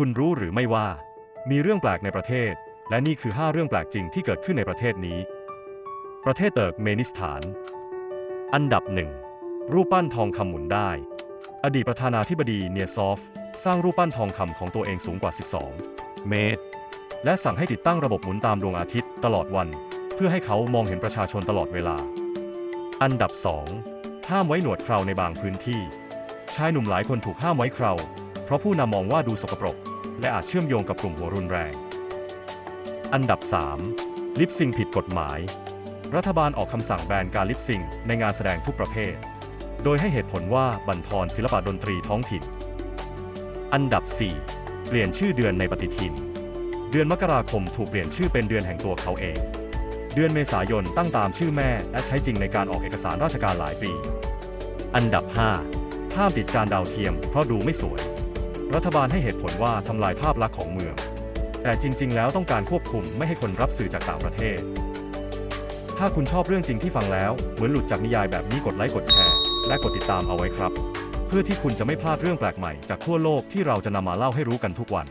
คุณรู้หรือไม่ว่า มีเรื่องแปลกในประเทศ และนี่คือ 5 เรื่องแปลกจริงที่เกิดขึ้นในประเทศนี้ ประเทศเติร์กเมนิสถาน อันดับหนึ่งรูปปั้นทองคำหมุนได้ อดีตประธานาธิบดีเนียซอฟ สร้างรูปปั้นทองคำของตัวเองสูงกว่า 12 เมตร และสั่งให้ติดตั้งระบบหมุนตามดวงอาทิตย์ตลอดวัน เพื่อให้เขามองเห็นประชาชนตลอดเวลา อันดับ 2 ห้ามไว้หนวดเคราในบางพื้นที่ ชายหนุ่มหลายคนถูกห้ามไว้เคราเพราะผู้นำมองว่าดูสกปรก และอาจเชื่อมโยงกับกลุ่มหัวรุนแรง อันดับ 3 ลิปซิงผิดกฎหมาย รัฐบาลออกคำสั่งแบนการลิปซิงในงานแสดงทุกประเภท โดยให้เหตุผลว่าบั่นทอนศิลปะดนตรีท้องถิ่น อันดับ 4 เปลี่ยนชื่อเดือนในปฏิทิน เดือนมกราคมถูกเปลี่ยนชื่อเป็นเดือนแห่งตัวเขาเอง เดือนเมษายนตั้งตามชื่อแม่และใช้จริงในการออกเอกสารราชการหลายปี อันดับ 5 ห้ามติดจานดาวเทียมเพราะดูไม่สวย รัฐบาลให้เหตุผลว่าทำลายภาพลักษณ์ของเมือง แต่จริง ๆ แล้วต้องการควบคุมไม่ให้คนรับสื่อจากต่างประเทศ ถ้าคุณชอบเรื่องจริงที่ฟังแล้ว เหมือนหลุดจากนิยายแบบนี้กดไลค์กดแชร์ และกดติดตามเอาไว้ครับ เพื่อที่คุณจะไม่พลาดเรื่องแปลกใหม่จากทั่วโลกที่เราจะนำมาเล่าให้รู้กันทุกวัน